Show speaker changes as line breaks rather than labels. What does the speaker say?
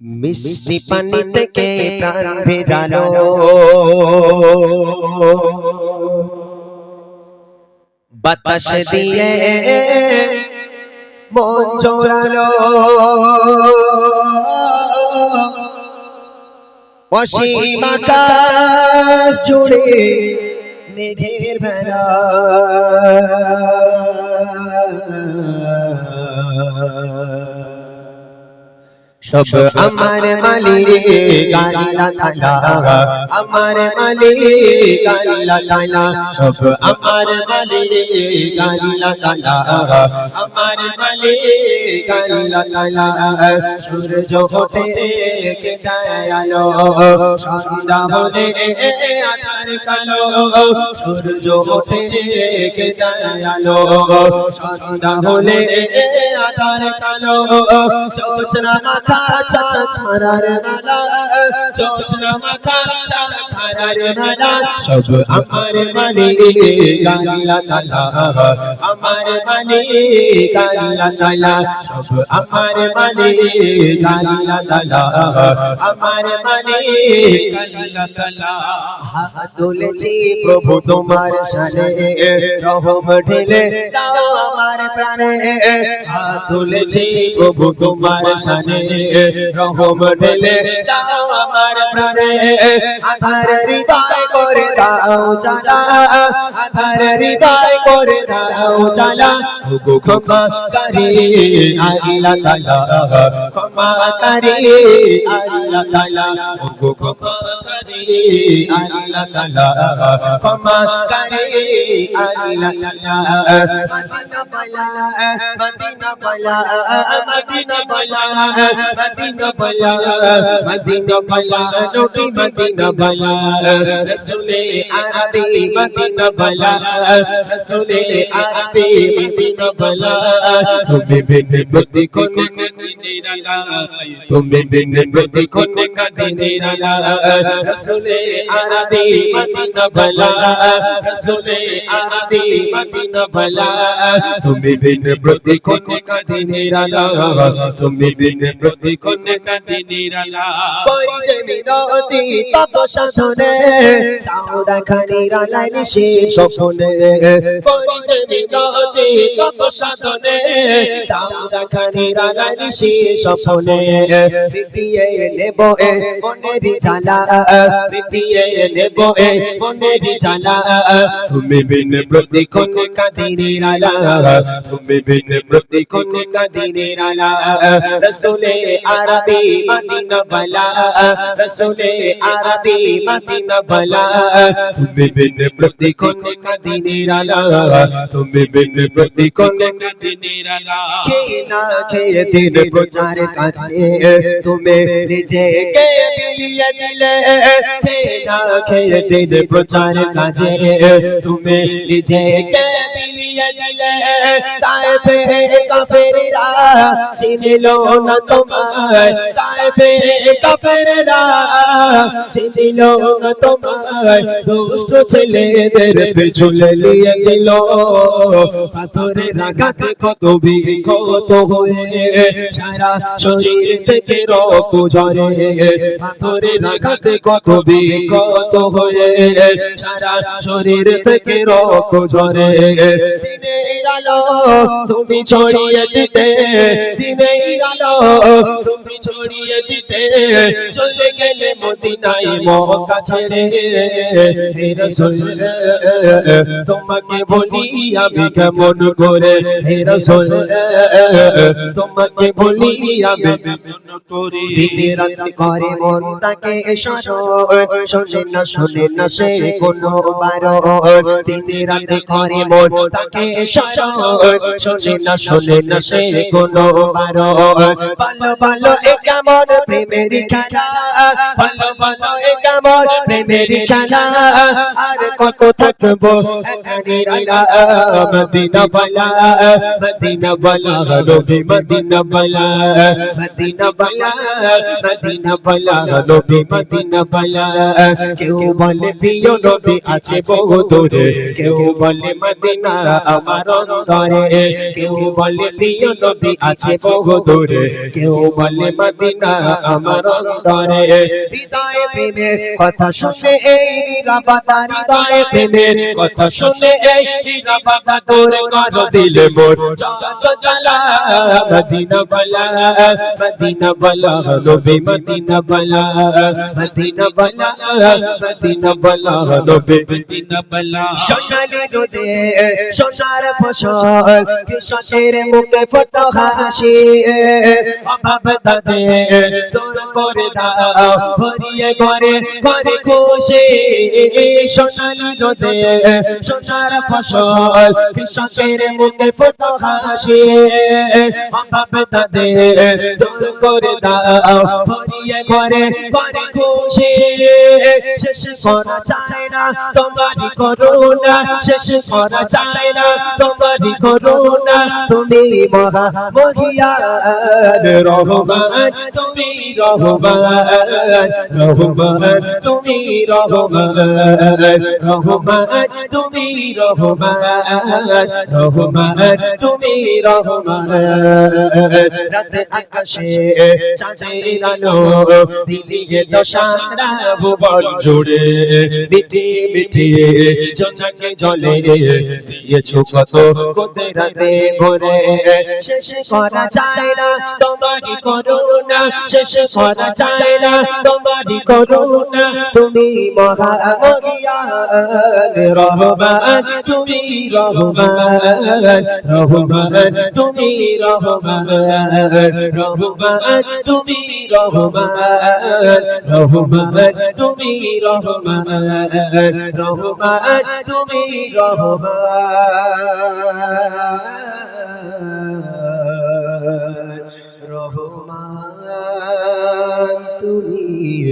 মিষ্টি পানি থেকে প্রাণ ভেজালো? বাতাস দিয়ে মন জোড়ালো। অসীম আকাশ জুড়ে মেঘের বেলা। সব আমার মালিক আল্লাহ তাআলা আমার মালিক আল্লাহ তাআলা সব আমার মালিক আল্লাহ তাআলা আমার মালিক আল্লাহ তাআলা সূর্য ওঠে কে আলো সন্ধ্যা হলে আধার কালো। সূর্য ওঠে কে আলো সন্ধ্যা হলে আধার কালো। চোচনা মাখা চাঁদ তারার মালা চোচনা মাখা চাঁদ তারার মালা সব আমার মালিক আল্লাহ তাআলা আমার মালিক আল্লাহ তাআলা সব আমার মালিক আল্লাহ তাআলা আমার মালিক আল্লাহ তাআলা হাত তুলেছি প্রভু তোমার শানে রহম ঢেলে দাও আমার প্রাণে হাত তুলেছি প্রভু তোমার শানে রহম ঢেলে আমার প্রাণে। আধার হৃদয় দাও চালা আধার হৃদয় করে দাও চালা গো ক্ষমা করি, আল্লাহ তাআলা। ক্ষমা করি, আল্লাহ তাআলা। ক্ষমা করি, আল্লাহ তাআলা। ক্ষমা করি, আল্লাহ তাআলা। মদিনা বলা মদিনা বলা মদিনা বলা মদিনা বলা নবী মদিনা বলা রসুলে আরবি মদিনা বলা রসুলে আরবি মদিনা বলা। তুমি বিন বুদ্ধি কোন তুমি বিন বুদ্ধি কোন কাদিরা রসুলে আরবি মদিনা বলা রসুলে আরবি মদিনা বলা। তুমি বিন বুদ্ধি কোন কাদিরা তুমি বিন বুদ্ধি কোন কাদিরা করি যে মিনতি তপ সাধনে তাও দেখানি রালাইনি সে স্বপ্নে করি যে মিনতি তপ সাধনে তাও দেখানি রালাইনি সে স্বপ্নে। বিপিয়ে নেব এ মনেরই জ্বালা। বিপিয়ে নেব এ মনেরই জ্বালা। তুমি বিন প্রতি কোন কাদিরে রালা তুমি বিন প্রতি কোন কাদিরে রালা রসুলে আরবি মদিনা বলা রসুলে আরবি মদিনা বলা তুমি বিন প্রতি কোন কাদিরে রালা তুমি বিন প্রতি কোন কাদিরে রালা কে না খেয়ে দিন প্রচার কাছে তুমি নিজেকে বিলিয়ে দিলে কে না খেয়ে দিন প্রচার কাজে তুমি নিজেকে বিলিয়ে দিলে তাই ফে কাফেররা চিনিল না তোমায়। তাই ফে কাফেররা চিনিল না তোমায়। দুষ্ট ছেলেদের পেছনে নিয়ে দিল পাথরের আঘাতে কত বিক্ষত হয়ে সারা শরীর থেকে রক্ত ঝরে। পাথরের আঘাতে কত বিক্ষত হয়ে সারা শরীর থেকে রক্ত ঝরে। তুমি ছড়িয়ে দিতে। দিনের তুমি ছড়িয়ে দিতে। চলে গেলে হে রাসূল, তোমাকে বলি আমি কেমন করে? তোমাকে বলি আমি কেমন করে? দিনে রাতে করে মন তাকে শোনে না শোনে না সে কোনো বারণ। দিনে রাতে করে মন তাকে স্মরণ শোনে না শোনে না সে কোনো বারণ ভালো ভালো এ কেমন প্রেমের খেলা ভালো ভালো এ কেমন প্রেমের খেলা আর কত থাকব মদিনা বলা মদিনা বলা নবী মদিনা বলা মদিনা বলা মদিনা বলা নবী মদিনা বলা কেউ বলে প্রিয় নবী আছে বহু দূরে কেউ বলে মদিনা আমার অন্তরে কেউ বলে, প্রিয় নবী আছে বহু দূরে কেউ বলে, মদিনা আমার অন্তরে। হৃদয়ে প্রেমের কথা শুনে এই নিরাপত্তা হৃদয়ে প্রেমের কথা শুনে এই নিরাপত্তা তোর কর দিলে মোর। যত মদিনা বলা মদিনা বলা নবী মদিনা বলা মদিনা বলা মদিনা বলা নবী মদিনা বলা সোনালি রোদে সোনার ফসল, কৃষকের মুখে ফটো হাসি। অভাব দাদে তোর করে দাও, ভরিয়ে করে করে খুশি। সোনালি রোদে সোনার ফসল, কৃষকের মুখে ফটো হাসি। অভাব দাদে তোর করে দাও, ভরিয়ে করে করে খুশি। শেষ করা চায় না, তোমারই করুণা। শেষ করা চায় না, তোমারই করুণা। তুমি মহা মহিয়ান রহমান, তুমি রহমান রহমান, তুমি রহমান রহমান, তুমি রহমান রহমান, তুমি রহমান। রাত আকাশে চাঁদের আলো দিলিয়ে দশারা ভুবন জুড়ে মিটি মিটি জনকে জলে দিয়েছ কত কোতে রাতে ভরে। শেষ করা যায় না তোমারই করুণা শেষ করা যায় না, তোমারই করুণা, তুমি মহা মহিয়ান রহমান, তুমি রহমান রহমান, তুমি রহমান রহমান, তুমি রহমান রহমান, তুমি রহমান রহমান, তুমি রহমান।
yeah.